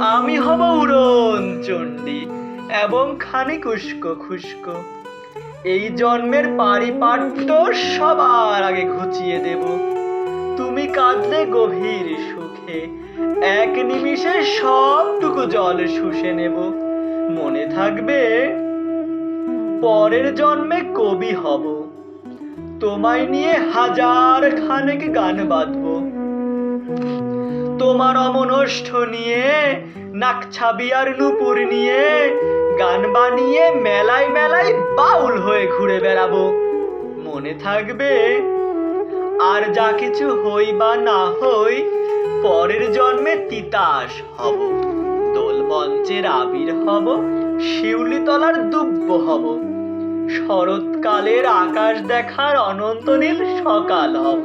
আমি হব উড়ন চণ্ডী এবং খানি উস্কো খুস্কো এই জন্মের পারিপাট্য সবার আগে ঘুচিয়ে দেব। তুমি কাঁদলে গভীর সুখে, এক নিমিষে সবটুকু জল শুষে নেব। মনে থাকবে, পরের জন্মে কবি হব। তোমায় নিয়ে হাজার খানেক গান বাঁধবো তোমার অমনষ্ঠ নিয়ে নাকছাবি আর নুপুর নিয়ে, গান বানিয়ে মেলায় মেলায় বাউল হয়ে ঘুরে বেড়াবো। মনে থাকবে, আর যা কিছু হই বা না হই, পরের জন্মে তিতাস হব, দোল মঞ্চের আবির হব শিউলি তলার দুব্য হব, শরৎকালের আকাশ দেখার অনন্ত নীল সকাল হব।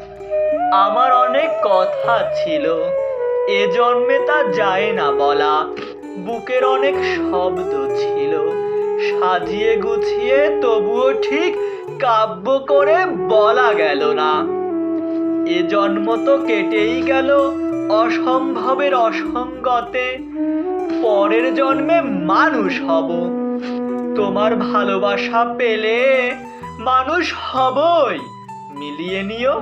আমার অনেক কথা ছিল। এ জন্মে তা যায় না বলা। বুকের অনেক শব্দ ছিল। সাজিয়ে গুছিয়ে তবুও ঠিক কাব্য করে বলা গেল না। এ জন্ম তো কেটেই গেল অসম্ভবের অসঙ্গতে। পরের জন্মে মানুষ হব। তোমার ভালোবাসা পেলে মানুষ হবই। মিলিয়ে নিও।